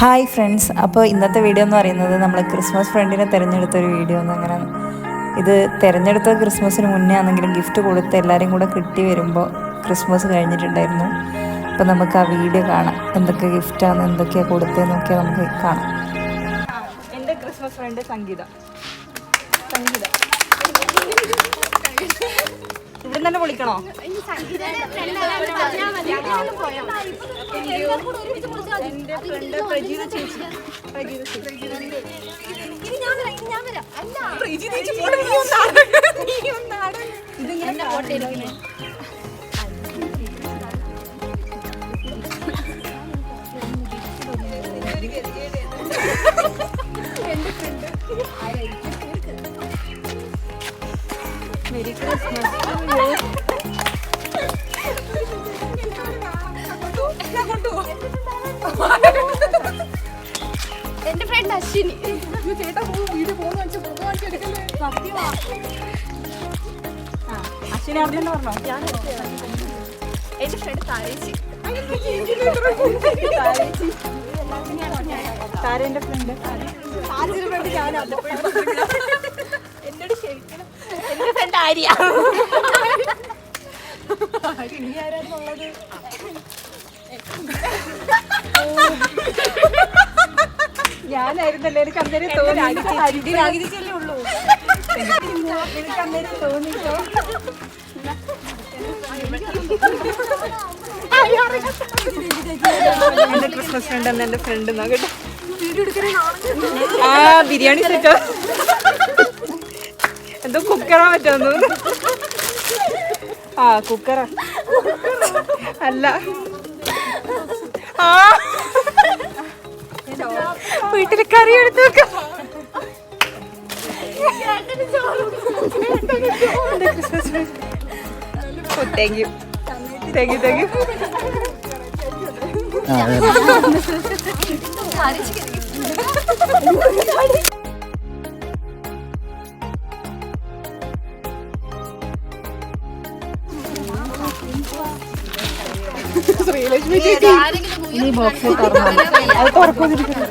Hi friends അപ്പോൾ ഇന്നത്തെ video എന്ന് പറയുന്നത് നമ്മൾ ക്രിസ്മസ് ഫ്രണ്ടിനെ തിരഞ്ഞെടുത്ത ഒരു വീഡിയോ എന്ന് അങ്ങനെ ഇത് തിരഞ്ഞെടുത്ത ക്രിസ്മസിന് മുന്നേ ആണെങ്കിലും ഗിഫ്റ്റ് കൊടുത്ത് എല്ലാവരും കൂടെ കിട്ടി വരുമ്പോൾ ക്രിസ്മസ് കഴിഞ്ഞിട്ടുണ്ടായിരുന്നു. അപ്പോൾ നമുക്ക് ആ വീഡിയോ കാണാം. എന്തൊക്കെ ഗിഫ്റ്റാണ് എന്തൊക്കെയാണ് കൊടുത്തതെന്നൊക്കെ നമുക്ക് കാണാം. എന്റെ ക്രിസ്മസ് ഫ്രണ്ട് സംഗീത. സംഗീത. ഇവിടെ തന്നെ വിളിക്കണോ? എന്റെ ഫ്രണ്ട് പ്രജീത ചേച്ചി പ്രജീത ചേച്ചി മെരി ക്രിസ്മസ് എന്റെ ഫ്രണ്ട് അശ്വിനി അശ്വിനി അവിടെ തന്നെ പറഞ്ഞോ എന്റെ ഫ്രണ്ട് താരേച്ചി. താരേന്റെ ഫ്രണ്ട് എന്റെ ഫ്രണ്ട് ആര്യ. ഞാനായിരുന്നല്ലേ? എനിക്ക് അന്നേരം തോന്നി ഉള്ളൂ. എനിക്ക് അന്നേരം തോന്നിട്ടോ എന്റെ ക്രിസ്മസ് ഫ്രണ്ട് എന്ന് എന്റെ ഫ്രണ്ട് നോക്കട്ടെ ആ ബിരിയാണി സെറ്റോ എന്തോ കുക്കറാ പറ്റുമെന്ന് ആ കുക്കറാ. അല്ല. ആ. വീട്ടിൽ കറി എടുത്തു വെക്കാം. Thank you thank you thank you ഈ ബോക്സ് അത് തുറക്കൊന്നിരിക്കുന്നു.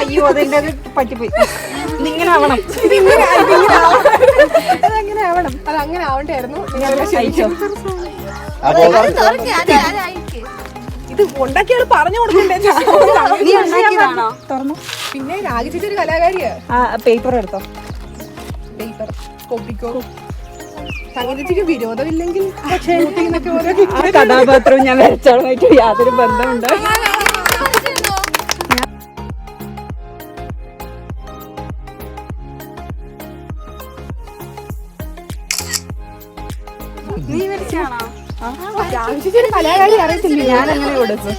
അയ്യോ അതെന്റെ അത് പറ്റിപ്പോയി. ഇതിങ്ങനെ ആവണം. ഇതിങ്ങനെ. അതങ്ങനെ ആവണം. അത് അങ്ങനെ ആവണ്ടായിരുന്നു. ഇത് ഉണ്ടാക്കിയാൽ പറഞ്ഞു കൊടുക്കണ്ടേ? തുറന്നു പിന്നെ രാഗിച്ചിട്ടൊരു കലാകാരിയാ? ആ പേപ്പർ എടുത്തോ? പേപ്പർ. കോപ്പിക്കോ? സംഗീതത്തിക്ക് വിരോധമില്ലെങ്കിൽ കഥാപാത്രവും ഞാൻ വരച്ചോളമായിട്ട് യാതൊരു ബന്ധമുണ്ട്. നീ വരച്ചാണോ അറിയത്തില്ല? ഞാൻ എങ്ങനെ കൊടുക്കും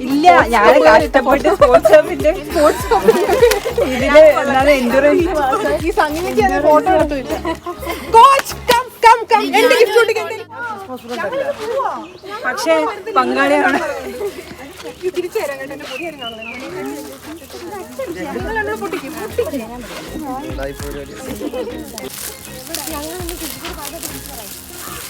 ഇല്ല ഞാൻ കഷ്ടപ്പെട്ട് സ്പോർട്സ് ഷോപ്പിന്റെ സ്പോർട്സ് ഇതിൽ എൻഡുറൻസ് ഈ സംഗീതയ്ക്ക് അത് ഫോട്ടോ എടുത്തില്ല കോച്ച് കം കം കം എന്റെ ഗിഫ്റ്റ് പക്ഷേ പങ്കാളിയാണ്. തിരിച്ചു തരാം കേട്ടോ എന്റെ പുതിയ ഞങ്ങൾ പൊട്ടിക്കും പൊട്ടിക്കും.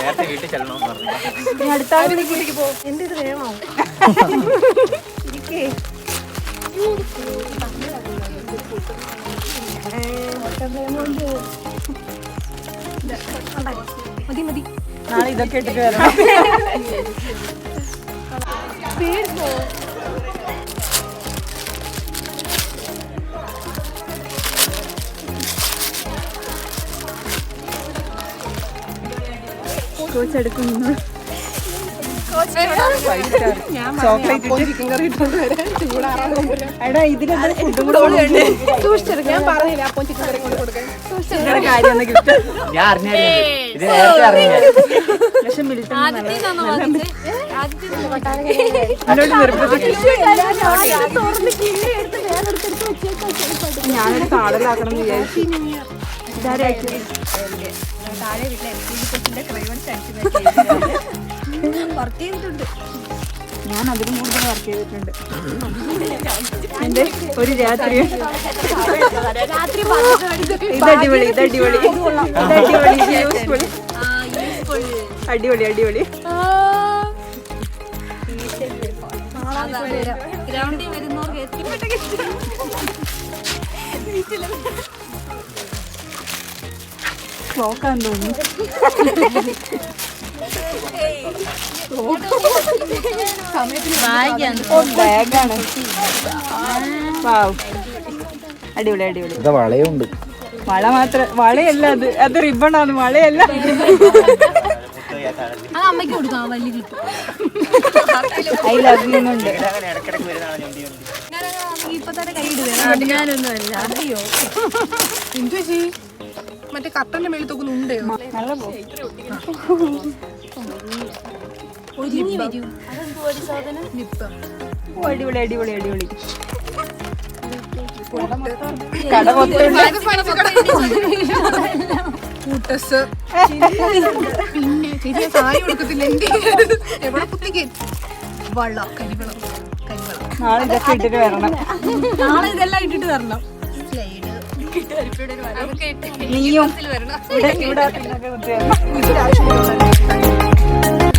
നേരത്തെ വീട്ടിൽ ചെല്ലണമെന്ന് പറഞ്ഞു. അടുത്ത കൂട്ടിക്ക് പോകും എന്റെ ഇത് വേണോ? മതി മതി. നാളെ ഇതൊക്കെ ഇട്ടിട്ട് വരണം. കിണ്ണി എടുക്കുന്നു ഞാനൊരു താടലാക്കണം എന്ന് വിചാരിച്ചു. താഴെ വീട്ടിലെ എൽ കെ ജി കൊച്ചിന്റെ ക്രയോൺസ് അടിച്ചു വർക്ക് ചെയ്തിട്ടുണ്ട്. ഞാൻ അതിലും കൂടുതൽ വർക്ക് ചെയ്തിട്ടുണ്ട്. എന്റെ ഒരു രാത്രി. ഇതടിപൊളി ഇതടിപൊളി അടിപൊളി ഇത് അടിപൊളി ഇത് അടിപൊളി. ഇത് യൂസ്ഫുൾ അടിപൊളി അടിപൊളി ഗ്രൗണ്ടിൽ വരുന്നവർക്ക് എത്തിപ്പെട്ട നോക്കാൻ തോന്നുന്നു ബാഗാണ്. അടിപൊളി അടിപൊളി. ഇതാ വളയുണ്ട്. വള മാത്രം വളയല്ല അത്. അത് റിബണാണ് വളയല്ല. അമ്മയ്ക്ക് കൊടുക്കാം വലിയ കിട്ടും ഐ ലവ് യു എന്നുണ്ട് ഇടക്കിടക്ക് വരുന്നതാണ് ഇപ്പൊ തന്നെ കൈ ഇടുക ഞാനൊന്നുമല്ല. അയ്യോ എന്തു ചേച്ചി മറ്റേ കട്ടന്റെ മേളിൽ തോക്കുന്നു നല്ല ഓ, അടിപൊളി അടിപൊളി അടിപൊളി. കൂട്ടസ്. പിന്നെ ചെറിയ സാരി കൊടുക്കത്തില്ല എന്ത് എവിടെ കുത്തിക്ക്? വള്ളം കരിവെള്ളം കരിവെള്ളം നാളെ ഇതൊക്കെ ഇട്ടിട്ട് വരണം. നാളെ ഇതെല്ലാം ഇട്ടിട്ട് തരണം നീയും. ഇവിടെ ഇവിടെ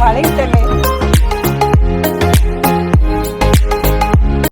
വളയിട്ടല്ലേ